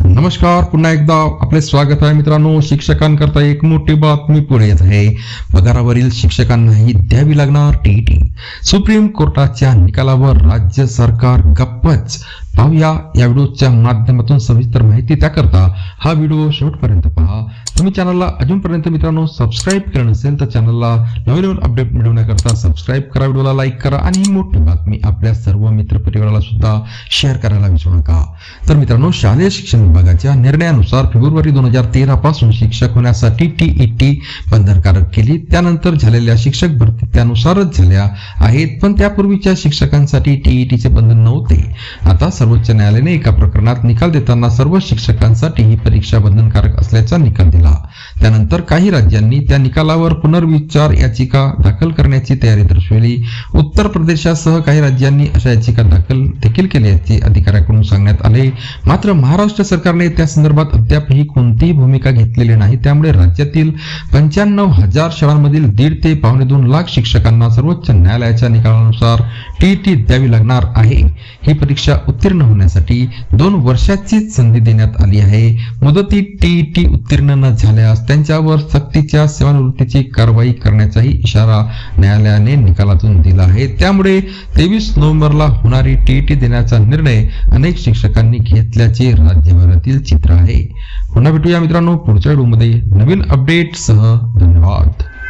नमस्कार पुन्हा एकदा आपले स्वागत आहे मित्रांनो. शिक्षकांकरता एक मोठी बातमी पुढे येत आहे. पगारावरील शिक्षकांनाही द्यावी लागणार टीईटी सुप्रीम कोर्टाच्या निकालावर राज्य सरकार गप्पच. पाहूया या व्हिडिओच्या माध्यमातून सविस्तर माहिती त्याकरता हा व्हिडिओ शेवटपर्यंत पहा. तुम्ही चॅनलला अजूनपर्यंत मित्रांनो सबस्क्राईब केलं नसेल तर चॅनलला नवीन नवीन अपडेट मिळवण्याकरता सबस्क्राईब करा व्हिडिओला लाईक करा आणि ही मोठी बातमी आपल्या सर्व मित्रपरिवाराला सुद्धा शेअर करायला विसरू नका. तर मित्रांनो शालेय शिक्षण विभागाच्या निर्णयानुसार फेब्रुवारी दोन हजार तेरा पासून शिक्षक होण्यासाठी टीईटी बंधनकारक केली. त्यानंतर झालेल्या शिक्षक भरती त्यानुसारच झाल्या आहेत पण त्यापूर्वीच्या शिक्षकांसाठी टीईटीचे बंधन नव्हते. आता सर्वोच्च न्यायालयाने एका प्रकरणात निकाल देताना सर्व शिक्षकांसाठी ही परीक्षा बंधनकारक असल्याचा निकाल दिला त्यानंतर काही राज्यांनी त्या निकालावर पुनर्विचार याचिका दाखल करण्याची तयारी दर्शवली. उत्तर प्रदेशासह काही राज्यांनी अशा याचिका दाखल देखील केल्याचे अधिकाऱ्याकडून सांगण्यात आले. मात्र महाराष्ट्र सरकारने त्या संदर्भात अद्यापही कोणतीही भूमिका घेतलेली नाही. त्यामुळे राज्यातील पंच्याण्णव हजार शाळांमधील दीड ते पावणे दोन लाख शिक्षकांना सर्वोच्च न्यायालयाच्या निकालानुसार टी टी द्यावी लागणार आहे. ही परीक्षा उत्तीर्ण होण्यासाठी दोन वर्षाचीच संधी देण्यात आली आहे. मुदती टी टी उत्तीर्ण न झाल्यास त्यांच्यावर सक्तीच्या सेवानिवृत्तीची कारवाई करण्याचाही इशारा न्यायालयाने निकालातून दिला आहे. त्यामुळे तेवीस नोव्हेंबरला होणारी टीईटी देण्याचा निर्णय अनेक शिक्षकांनी घेतल्याचे राज्यभरातील चित्र आहे. पुन्हा भेटूया मित्रांनो पुढच्या व्हिडिओमध्ये. नवीन अपडेटसह धन्यवाद.